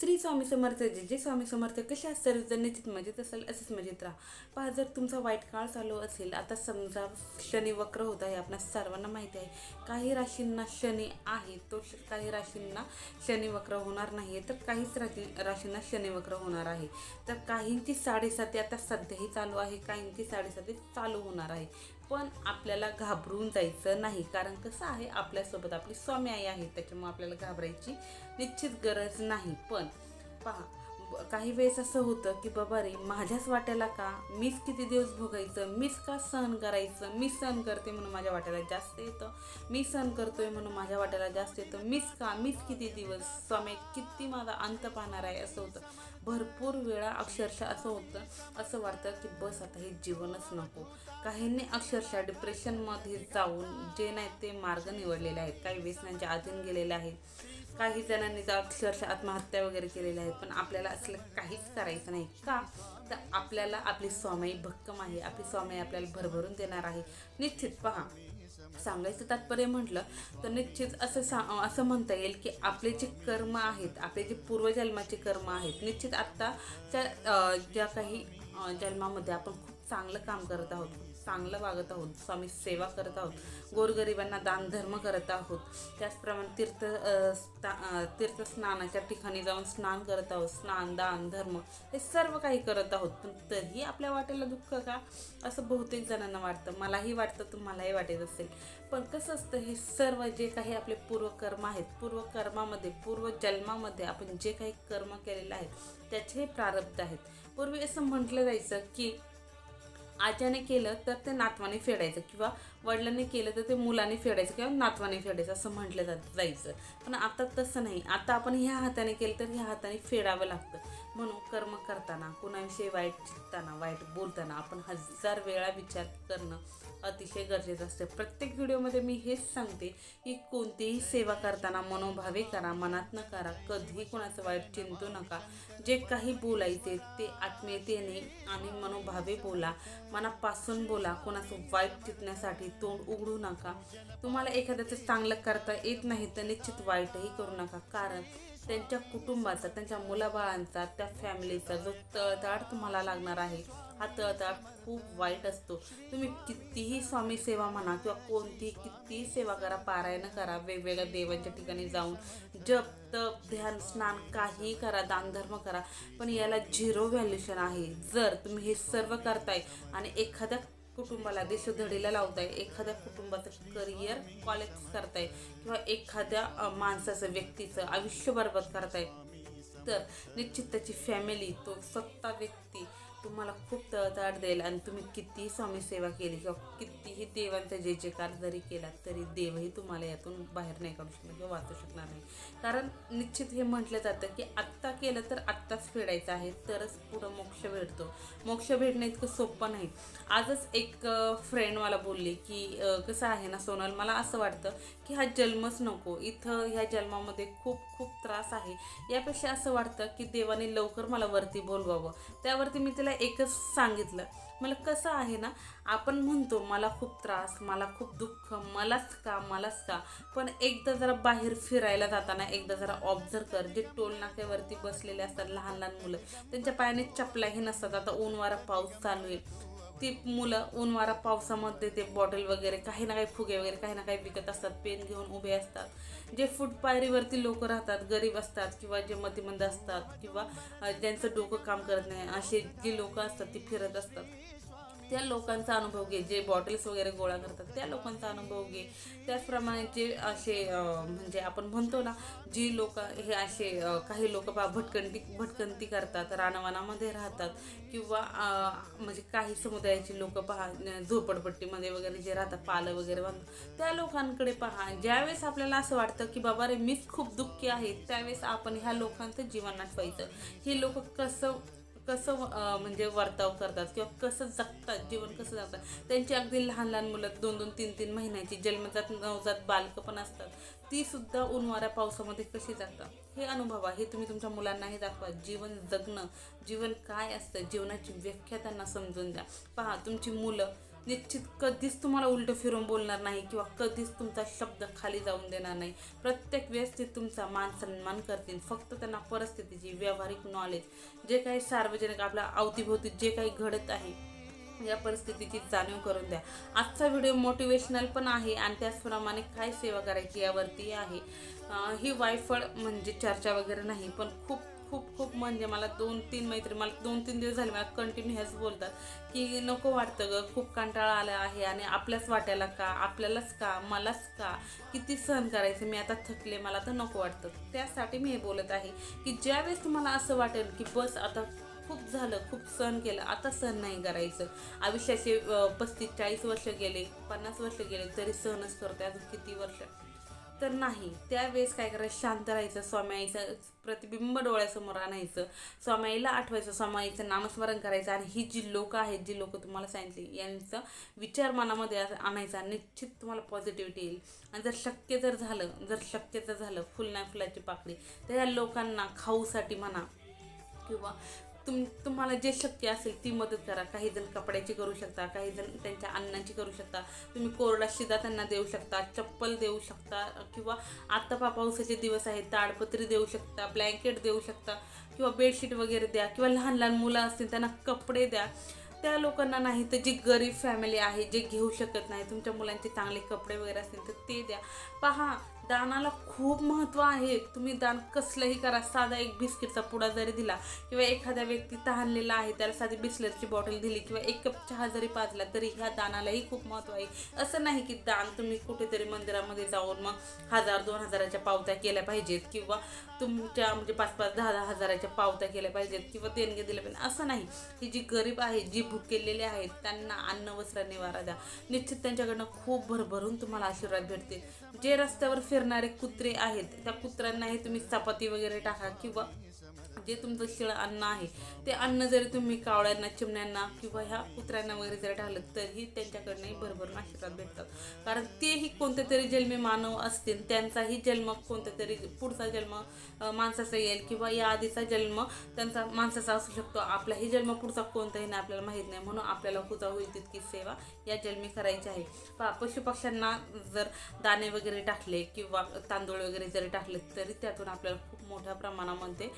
श्री स्वामी समर्थ जे जे स्वामी समर्थ कसे असतात जर निश्चित मजेत असेल असेच मजेत राहा. पहा जर तुमचा वाईट काळ चालू असेल आता समजा शनी वक्र होत आहे आपल्या सर्वांना माहिती आहे. काही राशींना शनी आहे तो श- काही राशींना शनी वक्र होणार नाही आहे तर काहीच राशी राशींना शनी वक्र होणार आहे. तर काहींची साडेसाती आता सध्याही चालू आहे काहींची साडेसाती चालू होणार आहे. पण आपल्याला घाबरून जायचं नाही. कारण कसं आहे आपल्यासोबत आपली स्वामी आई आहे त्याच्यामुळे आपल्याला घाबरायची निश्चित गरज नाही. पण पहा काही वेळेस असं होतं की बाबा रे माझ्याच वाट्याला का? मीच किती दिवस भोगायचं? मीच का सहन करायचं? मी सहन करते म्हणून माझ्या वाट्याला जास्त येतं? मी सहन करतोय म्हणून माझ्या वाट्याला जास्त येतं? मीच का? मीच किती दिवस स्वामी किती माझा अंत पाहणार आहे? असं होतं. भरपूर वेळा अक्षरशः असं होतं असं वाटतं की बस आता हे जीवनच नको. काहींनी अक्षरशः डिप्रेशनमध्ये जाऊन जे नाही ते मार्ग निवडलेले आहेत. काही व्यसनांच्या अधीन गेलेले आहेत. काही जणांनी तर अक्षरशः आत्महत्या वगैरे केलेल्या आहेत. पण आपल्याला असलं काहीच करायचं नाही. का? तर आपल्याला आपली स्वामी भक्कम आहे. आपली स्वामी आपल्याला भरभरून देणार आहे. निश्चित पहा. सांगायचं तात्पर्य म्हटलं तर निश्चित असं सा असं म्हणता येईल की आपले जे कर्म आहेत आपले जे पूर्वजन्माचे कर्म आहेत निश्चित आत्ताच्या ज्या काही जन्मामध्ये आपण खूप चांगलं काम करत आहोत चांगलं वागत आहोत स्वामी सेवा करत आहोत गोरगरिबांना दानधर्म करत आहोत. त्याचप्रमाणे तीर्थ स्था तीर्थस्नानाच्या ठिकाणी जाऊन स्नान करत आहोत. स्नान दान धर्म हे सर्व काही करत आहोत. पण तरीही आपल्या वाटेला दुःख का? असं बहुतेक जणांना वाटतं. मलाही वाटतं तुम्हालाही वाटत असेल. पण कसं असतं हे सर्व जे काही आपले पूर्वकर्म आहेत पूर्वकर्मामध्ये पूर्वजन्मामध्ये आपण जे काही कर्म केलेलं आहेत त्याचे हे प्रारब्ध आहेत. पूर्वी असं म्हटलं जायचं की आज्याने केलं तर ते नातवाने फेडायचं किंवा वडिलांनी केलं तर ते मुलाने फेडायचं किंवा नातवाने फेडायचं असं म्हटलं जात जायचं. पण आता तसं नाही. आता आपण ह्या हाताने केलं तर ह्या हाताने फेडावं लागतं. म्हणून कर्म करताना कुणाविषयी वाईट चिंतताना वाईट बोलताना आपण हजार वेळा विचार करणं अतिशय गरजेचं असते. प्रत्येक व्हिडिओमध्ये मी हेच सांगते की कोणतीही सेवा करताना मनोभावे करा मनात न करा कधीही कोणाचं वाईट चिंतू नका. जे काही बोलायचे ते आत्मीयतेने आणि मनोभावे बोला. मनापासून बोला. कोणाचं वाईट टिपण्यासाठी तोंड उघडू नका. तुम्हाला एखाद्याचं चांगलं करता येत नाही तर निश्चित वाईटही करू नका. कारण त्यांच्या कुटुंबाचा त्यांच्या मुलाबाळांचा त्या फॅमिलीचा जो तळताड तुम्हाला लागणार आहे हा तळतळा खूप वाईट असतो. तुम्ही कितीही स्वामी सेवा म्हणा किंवा कोणतीही कितीही सेवा करा पारायण करा वेगवेगळ्या देवांच्या ठिकाणी जाऊन जप तप ध्यान स्नान काहीही करा दानधर्म करा पण याला झिरो व्हॅल्युशन आहे. जर तुम्ही हे सर्व करताय आणि एखाद्या कुटुंबाला देशोधडीला लावताय एखाद्या कुटुंबाचं करिअर कॉलेज करताय किंवा एखाद्या माणसाचं व्यक्तीचं आयुष्य बरबाद करताय तर निश्चित त्याची फॅमिली तो स्वतः व्यक्ती तुम्हाला खूप तळताळ देईल आणि तुम्ही कितीही स्वामी सेवा केली किंवा कितीही देवांचा जे जेकार जरी केला तरी देवही तुम्हाला यातून बाहेर नाही काढू शकणार किंवा वाचू शकणार नाही. कारण निश्चित हे म्हटलं जातं की आत्ता केलं तर आत्ताच फेडायचं आहे तरच पुढं मोक्ष भेटतो. मोक्ष भेटणं इतकं सोपं नाही. आजच एक फ्रेंड मला बोलली की कसं आहे ना सोनल मला असं वाटतं की हा जन्मच नको. इथं ह्या जन्मामध्ये खूप खूप त्रास आहे. यापेक्षा असं वाटतं की देवाने लवकर मला वरती बोलवावं. त्यावरती मी तिला एकच सांगितलं. मला कसं आहे ना आपण म्हणतो मला खूप त्रास मला खूप दुःख मलाच का मलाच का? पण एकदा जरा बाहेर फिरायला जाताना एकदा जरा ऑब्झर्व कर. जे टोल नाक्यावरती बसलेले असतात लहान लहान मुलं त्यांच्या पायाने चपलाही नसतात. आता ऊन वारा पाऊस चालू आहे. ती मुलं ऊन वारा पावसामध्ये ते बॉटल वगैरे काही ना काही फुगे वगैरे काही ना काही विकत असतात पेन घेऊन उभे असतात. जे फूट पायरीवरती लोक राहतात गरीब असतात किंवा जे मतिमंद असतात किंवा ज्यांचं डोकं काम करत नाही असे जी लोक असतात ती फिरत असतात. त्या लोकांचा अनुभव घे. जे बॉटल्स वगैरे गोळा करतात त्या लोकांचा अनुभव घे. त्याचप्रमाणे जे असे म्हणजे आपण म्हणतो ना जी लोक हे असे काही लोक बा भटकंती भटकंती करतात रानवानामध्ये राहतात किंवा म्हणजे काही समुदायाची लोक पहा झोपडपट्टीमध्ये वगैरे जे राहतात पालं वगैरे बांधतात त्या लोकांकडे पहा. ज्यावेळेस आपल्याला असं वाटतं की बाबा रे मीच खूप दुःखी आहे त्यावेळेस आपण ह्या लोकांचं जीवन आठवायचं हे लोक कसं कसं म्हणजे वर्ताव करतात किंवा कसं जगतात जीवन कसं जगतात. त्यांची अगदी लहान लहान मुलं दोन दोन तीन तीन महिन्याची जन्मजात नवजात बालकं पण असतात. ती सुद्धा उन्हाळ्या पावसामध्ये कशी जगतात? हे अनुभवा हे तुम्ही तुमच्या मुलांनाही दाखवा. जीवन जगणं जीवन काय असतं? जीवनाची व्याख्या त्यांना समजून द्या. पहा तुमची मुलं निश्चित कधीच तुम्हाला उलट फिरून बोलणार नाही किंवा कधीच तुमचा शब्द खाली जाऊन देणार नाही. प्रत्येक वेळेस ते तुमचा मान सन्मान करतील. फक्त त्यांना परिस्थितीची व्यावहारिक नॉलेज जे काही सार्वजनिक आपल्या अवतीभोवती जे काही घडत आहे या परिस्थितीची जाणीव करून द्या. आजचा व्हिडिओ मोटिवेशनल पण आहे आणि त्याचप्रमाणे काय सेवा करायची यावरती आहे. ही वायफळ म्हणजे चर्चा वगैरे नाही पण खूप म्हणजे मला दोन तीन मैत्री मला दोन तीन दिवस झाले मला कंटिन्यू हेच बोलतात. की नको वाटतं ग खूप कंटाळा आला आहे आणि आपल्याच वाट्याला का आपल्यालाच का मलाच का? किती सहन करायचं? मी आता थकले मला तर नको वाटतं. त्यासाठी मी हे बोलत आहे की ज्यावेळेस तुम्हाला असं वाटेल की बस आता खूप झालं खूप सहन केलं आता सहन नाही करायचं. आयुष्याचे पस्तीस चाळीस वर्ष गेले पन्नास वर्ष गेले तरी सहनच करते अजून किती वर्ष? तर नाही. त्यावेळेस काय करायचं? शांत राहायचं स्वामी आईचं प्रतिबिंब डोळ्यासमोर आणायचं. स्वामी आईला आठवायचं स्वामी आईचं नामस्मरण करायचं आणि ही जी लोक आहेत जी लोक तुम्हाला सांगितली यांचं विचार मनामध्ये आणायचा निश्चित तुम्हाला पॉझिटिव्हिटी येईल. आणि जर शक्य जर झालं जर शक्य जर झालं फुल नाही फुलाची पाकळी तर या लोकांना खाऊसाठी म्हणा किंवा तुम तुम्हाला जे शक्य असेल ती मदत करा. काही जण कपड्याची करू शकता काही जण त्यांच्या अन्नाची करू शकता. तुम्ही कोरडा शिदा त्यांना देऊ शकता चप्पल देऊ शकता किंवा आत्ता पा पावसाचे दिवस आहेत ताडपत्री देऊ शकता ब्लँकेट देऊ शकता किंवा बेडशीट वगैरे द्या किंवा लहान लहान मुलं असतील त्यांना कपडे द्या. त्या लोकांना नाही तर जी गरीब फॅमिली आहे जे घेऊ शकत नाही तुमच्या मुलांचे चांगले कपडे वगैरे असतील तर ते द्या. पहा दानाला खूप महत्त्व आहे. तुम्ही दान कसलंही करा साधा एक बिस्किटचा पुडा जरी दिला किंवा एखाद्या व्यक्ती तहानलेला आहे त्याला साधी बिस्लरची बॉटल दिली किंवा एक कप चहा जरी पाजला तरी ह्या दानालाही खूप महत्त्व आहे. असं नाही की दान तुम्ही कुठेतरी मंदिरामध्ये जाऊन मग हजार दोन हजाराच्या पावत्या केल्या पाहिजेत किंवा तुमच्या म्हणजे पाच पाच दहा दहा हजाराच्या पावत्या केल्या पाहिजेत किंवा देणगे दिले पाहिजे असं नाही. ही जी गरीब आहे जी भुकेलेली आहेत त्यांना अन्न वस्त्र निवारा द्या. निश्चित त्यांच्याकडनं खूप भरभरून तुम्हाला आशीर्वाद भेटतील. जे रस्त्यावर फिर फिरणारे कुत्रे आहेत. त्या कुत्र्यांनाही तुम्ही चपाती वगैरे टाका किंवा जे तुमचं शिळं अन्न आहे. ते अन्न जरी तुम्ही कावळ्यांना चिमण्यांना किंवा ह्या कुत्र्यांना वगैरे जरी टाकलं तरीही त्यांच्याकडनंही भरभरून आशीर्वाद भेटतात. कारण तेही कोणते तरी जन्मी मानव असतील त्यांचाही जन्म कोणत्या तरी पुढचा जन्म माणसाचा येईल किंवा या आधीचा जन्म त्यांचा माणसाचा असू शकतो. आपलाही जन्म पुढचा कोणताही नाही आपल्याला माहीत नाही. म्हणून आपल्याला कुजा होईल तितकी सेवा या जन्मी करायची आहे. पहा पशुपक्ष्यांना जर दाणे वगैरे टाकले किंवा तांदूळ वगैरे जरी टाकले तरी त्यातून आपल्याला खूप मोठ्या प्रमाणामध्ये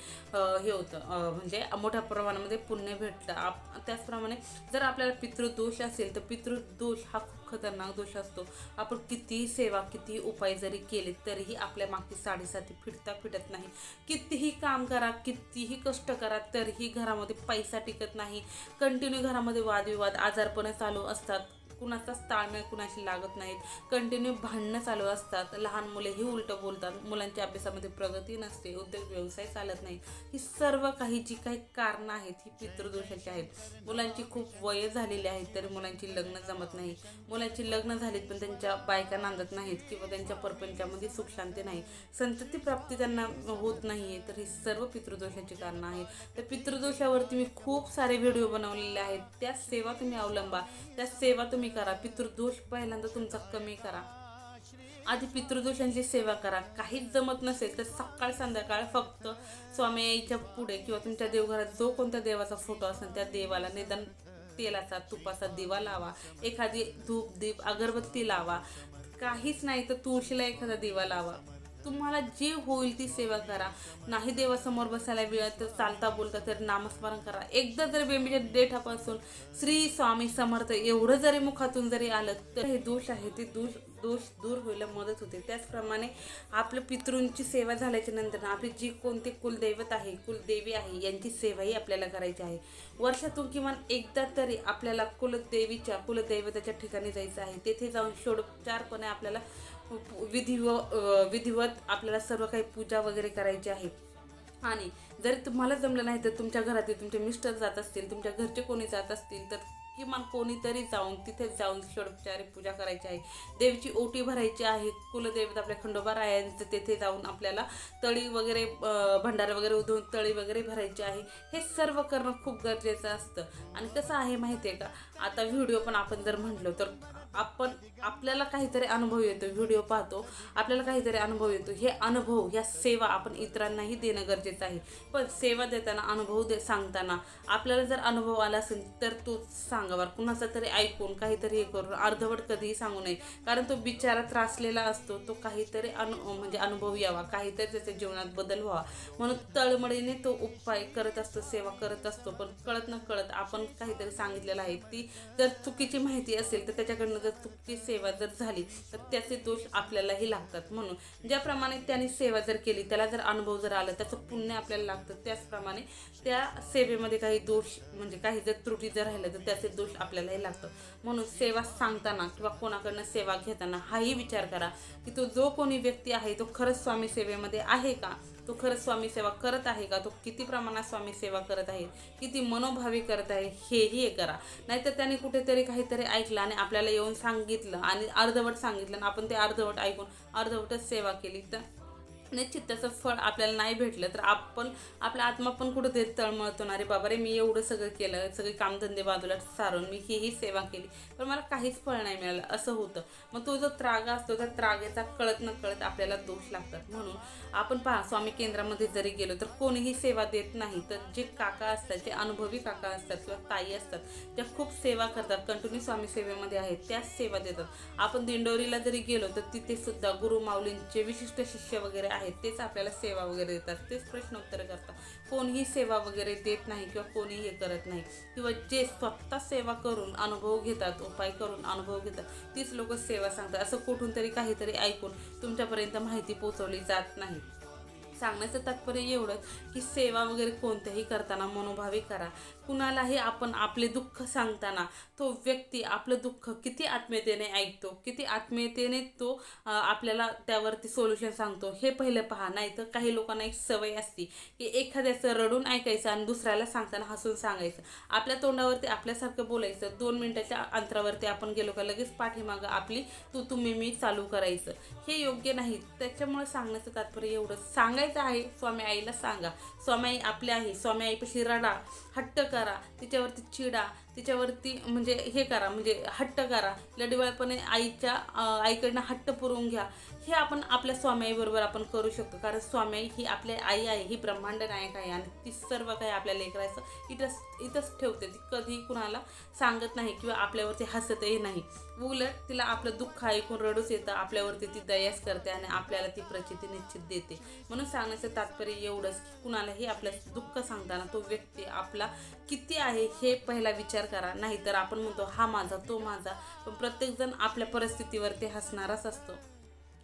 हे होतं म्हणजे मोठ्या प्रमाणामध्ये पुण्य भेटतं. आप त्याचप्रमाणे जर आपल्याला पितृदोष असेल तर पितृदोष हा खूप खतरनाक दोष असतो. आपण कितीही सेवा कितीही उपाय जरी केले तरीही आपल्या मागची साडेसाती फिटता फिटत नाही. कितीही काम करा कितीही कष्ट करा तरीही घरामध्ये पैसा टिकत नाही. कंटिन्यू घरामध्ये वादविवाद आजारपणं चालू असतात. कुणाचाच ताळमेळ कुणाशी लागत नाहीत. कंटिन्यू भांडणं चालू असतात. लहान मुलेही उलटं बोलतात. मुलांच्या अभ्यासामध्ये प्रगती नसते. उद्योग व्यवसाय चालत नाही. ही सर्व काही जी काही कारणं आहेत ही पितृदोषाची आहेत. मुलांची खूप वय झालेली आहेत तरी मुलांची लग्न जमत नाही. मुलांची लग्न झालीत पण त्यांच्या बायका नांदत नाहीत किंवा त्यांच्या परपंचामध्ये सुख शांती नाही. संतती प्राप्ती त्यांना होत नाही आहे तर ही सर्व पितृदोषाची कारणं आहेत. तर पितृदोषावरती मी खूप सारे व्हिडिओ बनवलेले आहेत. त्या सेवा तुम्ही अवलंबा. त्या सेवा तुम्ही करा पितृदोष पहिल्यांदा तुमचा कमी करा. आधी पितृदोषांची सेवा करा. काहीच जमत नसेल तर सकाळ संध्याकाळ फक्त स्वामी आईच्या पुढे किंवा तुमच्या देवघरात जो कोणत्या देवाचा फोटो असेल त्या देवाला निदान तेलाचा तुपाचा दिवा लावा. एखादी धूप दीप अगरबत्ती लावा. काहीच नाही तर तुळशीला एखादा दिवा लावा. तुम्हाला जे होईल ती सेवा करा. नाही देवासमोर बसायला वेळ तर चालता बोलता तर नामस्मरण करा. एकदा जर बेंबीच्या देठापासून श्री स्वामी समर्थ एवढं जरी मुखातून जरी आलं तर हे दोष आहे ते दोष दोष दूर व्हायला मदत होते. त्याचप्रमाणे आपल्या पितृंची सेवा झाल्याच्यानंतर आपली जी कोणते कुलदैवत आहे कुलदेवी आहे यांची सेवाही आपल्याला करायची आहे. वर्षातून किमान एकदा तरी आपल्याला कुलदेवीच्या कुलदैवताच्या ठिकाणी जायचं आहे. तेथे जाऊन षोडोपचारपणे आपल्याला विधिव विधिवत आपल्याला सर्व काही पूजा वगैरे करायची आहे. आणि जरी तुम्हाला जमलं नाही तर तुमच्या घरातील तुमचे मिस्टर जात असतील तुमच्या घरचे कोणी जात असतील तर किमान कोणीतरी जाऊन तिथे जाऊन षडोपचारी पूजा करायची आहे. देवीची ओटी भरायची आहे. कुलदेवत आपल्या खंडोबा रायांचं तेथे जाऊन आपल्याला तळी वगैरे भंडारा वगैरे उधळून तळी वगैरे भरायची आहे. हे सर्व करणं खूप गरजेचं असतं. आणि कसं आहे माहिती आहे का? आता व्हिडिओ पण आपण जर म्हटलो तर आपण आपल्याला काहीतरी अनुभव येतो व्हिडिओ पाहतो आपल्याला काहीतरी अनुभव येतो. हे अनुभव ह्या सेवा आपण इतरांनाही देणं गरजेचं आहे. पण सेवा देताना अनुभव दे सांगताना आपल्याला जर अनुभव आला असेल तर तो सांगावा. कुणाचा तरी ऐकून काहीतरी हे करून अर्धवट कधीही सांगू नये. कारण तो बिचारा त्रासलेला असतो तो काहीतरी अनु म्हणजे अनुभव यावा. काहीतरी त्याच्या जीवनात बदल व्हावा. म्हणून तळमळीने तो उपाय करत असतो सेवा करत असतो. पण कळत न कळत आपण काहीतरी सांगितलेलं आहे ती जर चुकीची माहिती असेल तर त्याच्याकडनं जर चुकती सेवा जर झाली तर त्याचे दोष आपल्यालाही लागतात म्हणून. ज्याप्रमाणे त्याने सेवा जर केली त्याला जर अनुभव जर आला त्याचं पुण्य आपल्याला लागतं त्याचप्रमाणे त्या सेवेमध्ये काही दोष म्हणजे काही जर त्रुटी जर राहिलं तर त्याचे दोष आपल्यालाही लागतं. म्हणून सेवा सांगताना किंवा कोणाकडनं सेवा घेताना हाही विचार करा की तो जो कोणी व्यक्ती आहे तो खरंच स्वामी सेवेमध्ये आहे का? तो खरंच स्वामी सेवा करत आहे का? तो किती प्रमाणात स्वामी सेवा करत आहे? किती मनोभावी करत आहे? हेही हे करा. नाहीतर त्याने कुठेतरी काहीतरी ऐकलं आणि आपल्याला येऊन सांगितलं आणि अर्धवट सांगितलं आणि आपण ते अर्धवट ऐकून अर्धवटच सेवा केली. तर निश्चित त्याचं फळ आपल्याला नाही भेटलं तर आपण आपला आत्मा पण कुठंतरी तळमळतो ना. रे बाबा रे मी एवढं सगळं केलं सगळे कामधंदे बाजूला सारून मी हीही सेवा केली. पण मला काहीच फळ नाही मिळालं. असं होतं. मग तो जो त्राग असतो त्या त्रागेचा कळत न कळत आपल्याला दोष लागतात. म्हणून आपण पहा स्वामी केंद्रामध्ये जरी गेलो तर कोणीही सेवा देत नाही. तर जे काका असतात जे अनुभवी काका असतात किंवा ताई असतात त्या खूप सेवा करतात. कंटिन्यू स्वामी सेवेमध्ये आहेत त्याच सेवा देतात. आपण दिंडोरीला जरी गेलो तर तिथे सुद्धा गुरु माऊलींचे विशिष्ट शिष्य वगैरे आहेत तेच आपल्याला सेवा वगैरे देतात तेच प्रश्नोत्तर करतात. कोणीही सेवा वगैरे देत नाही किंवा कोणीही हे करत नाही. किंवा जे स्वतः सेवा करून अनुभव घेतात उपाय करून अनुभव घेतात तीच लोक सेवा सांगतात. असं कुठून तरी काहीतरी ऐकून तुमच्यापर्यंत माहिती पोचवली जात नाही. सांगण्याचं तात्पर्य एवढंच की सेवा वगैरे कोणत्याही करताना मनोभावी करा. कुणालाही आपण आपले दुःख सांगताना तो व्यक्ती आपलं दुःख किती आत्मीयतेने ऐकतो किती आत्मीयतेने तो आपल्याला त्यावरती सोल्युशन सांगतो हे पहिलं पहा. नाही तर काही लोकांना एक सवय असती की एखाद्याचं रडून ऐकायचं आणि दुसऱ्याला सांगताना हसून सांगायचं. आपल्या तोंडावरती आपल्यासारखं बोलायचं. दोन मिनिटाच्या अंतरावरती आपण गेलो का लगेच पाठीमागं आपली तू तुम्ही मी चालू करायचं. हे योग्य नाही त्याच्यामुळे सांगण्याचं तात्पर्य एवढं सांगायचं आहे स्वामी आईला सांगा. स्वामी आई आपली आहे स्वामी आईपाशी रडा हट्ट करा तिच्यावरती चिडा तिच्यावरती म्हणजे हे करा म्हणजे हट्ट करा. लढीवाळपणे आईच्या आईकडनं हट्ट पुरवून घ्या. हे आपण आपल्या स्वाम्याईबरोबर आपण करू शकतो. कारण स्वामी ही आपली आई आहे ही ब्रह्मांड नायक आहे आणि ती सर्व काही आपल्या लेकरायचं इथंच इथंच ठेवते. ती कधी कुणाला सांगत नाही किंवा आपल्यावरती हसतही नाही. उलट तिला आपलं दुःख ऐकून रडूच येतं. आपल्यावरती ती दयाच करते आणि आपल्याला ती प्रचिती निश्चित देते. म्हणून सांगण्याचं तात्पर्य एवढंच की कुणालाही आपलं दुःख सांगताना तो व्यक्ती आपला किती आहे हे पहिला विचार करा. नाहीतर आपण म्हणतो हा माझा तो माझा. पण प्रत्येकजण आपल्या परिस्थितीवरती हसणारच असतो.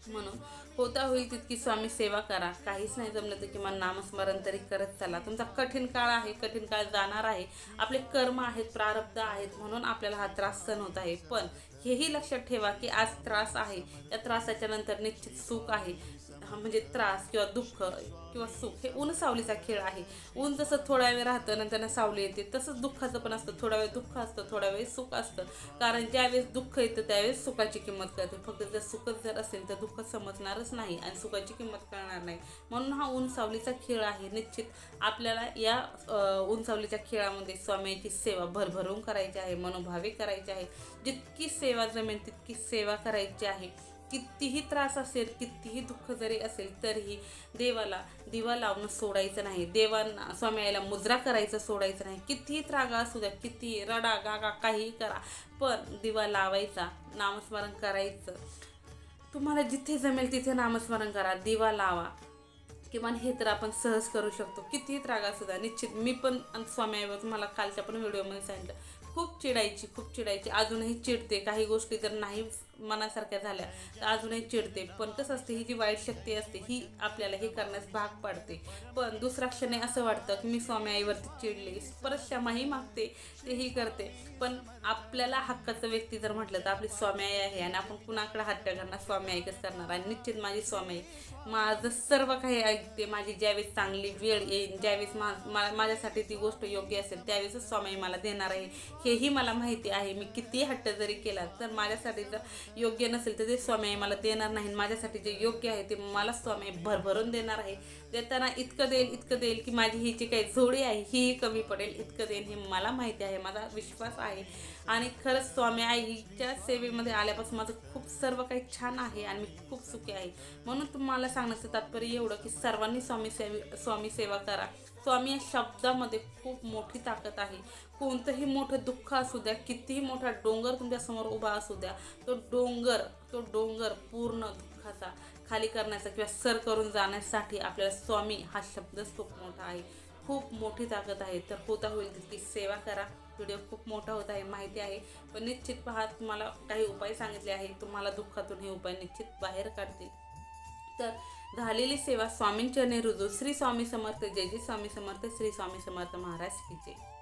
म्हणून. होता होईल तितकी स्वामी सेवा करा. काहीच नाही जमलं तर किमान नामस्मरण तरी करत चला. तुमचा कठीण काळ आहे कठीण काळ जाणार आहे. आपले कर्म आहेत प्रारब्ध आहेत म्हणून आपल्याला हा त्रास सहन होत आहे. पण हेही लक्षात ठेवा की आज त्रास आहे. या त्रासाच्या नंतर निश्चित सुख आहे. म्हणजे त्रास किंवा दुःख किंवा सुख हे ऊन सावलीचा खेळ आहे. ऊन जसं थोडा वेळ राहतं नंतर सावली येते तसंच दुःखाचं पण असतं. थोडा वेळ दुःख असतं थोडा वेळ सुख असतं. कारण ज्यावेळेस दुःख येतं त्यावेळेस सुखाची किंमत कळते. फक्त जर सुखच जर असेल तर दुःख समजणारच नाही आणि सुखाची किंमत कळणार नाही. म्हणून हा ऊन सावलीचा खेळ आहे. निश्चित आपल्याला या ऊन सावलीच्या खेळामध्ये स्वामीची सेवा भरभरून करायची आहे मनोभावे करायची आहे. जितकी सेवा जमेल तितकी सेवा करायची आहे. कितीही त्रास असेल कितीही दुःख जरी असेल तरीही देवाला दिवा लावणं सोडायचं नाही. देवांना स्वामीला मुजरा करायचं सोडायचं नाही. कितीही त्रागा असू द्या कितीही रडा गागा काहीही करा पण दिवा लावायचा नामस्मरण करायचं. तुम्हाला जिथे जमेल तिथे नामस्मरण करा दिवा लावा. किमान हे तर आपण सहज करू शकतो. कितीही त्रागा असू द्या निश्चित मी पण आणि स्वामी तुम्हाला कालच्या पण व्हिडिओमध्ये सांगितलं. खूप चिडायची खूप चिडायची. अजूनही चिडते. काही गोष्टी जर नाही मनासारख्या झाल्या तर अजूनही चिडते. पण कसं असते ही जी वाईट शक्ती असते ही आपल्याला हे करण्यास भाग पाडते. पण दुसऱ्या क्षणी असं वाटतं की मी स्वामी आईवरती चिडले परत क्षमाही मागते तेही करते. पण आपल्याला हक्काचं व्यक्ती जर म्हटलं तर आपली स्वामी आई आहे आणि आपण कुणाकडे हत्या करणार? स्वामी ऐकच करणार. आणि निश्चित माझी स्वामी आई. माझं सर्व काही ऐकते. माझी ज्यावेळेस चांगली वेळ येईल ज्यावेळेस मा माझ्यासाठी ती गोष्ट योग्य असेल त्यावेळेसच स्वामी मला देणार आहे. हेही मला माहिती आहे. मी किती हट्ट जरी केला तर माझ्यासाठी जर योग्य नसेल तर ते स्वामी मला देणार नाही. माझ्यासाठी जे योग्य आहे ते मला स्वामी भरभरून देणार आहे. देताना इतकं देईल इतकं देईल की माझी ही जी काही जोडी आहे ही कमी पडेल. इतकं देईल हे मला माहिती आहे. माझा विश्वास आहे. आणि खरंच स्वामी आईच्या सेवेमध्ये आल्यापासून माझं खूप सर्व काही छान आहे आणि मी खूप सुखी आहे. म्हणून तुम्हाला सांगण्याचं तात्पर्य एवढं की सर्वांनी स्वामी सेवे स्वामी सेवा करा. स्वामी या शब्दामध्ये खूप मोठी ताकद आहे. कोणतंही मोठं दुःख असू द्या कितीही मोठा डोंगर तुमच्यासमोर उभा असू द्या तो डोंगर तो डोंगर पूर्ण दुःखाचा खाली करण्याचा किंवा सर करून जाण्यासाठी आपल्याला स्वामी हा शब्दच खूप मोठा आहे. खूप मोठी ताकद आहे. तर होता होईल तितकी सेवा करा. व्हिडिओ खूप मोठा होत आहे माहिती आहे. पण निश्चित पहा तुम्हाला काही उपाय सांगितले आहे तुम्हाला दुःखातून हे उपाय निश्चित बाहेर काढतील. तर झालेली सेवा स्वामींचरणी रुजू. श्री स्वामी समर्थ जय जय स्वामी समर्थ श्री स्वामी समर्थ महाराज की जय.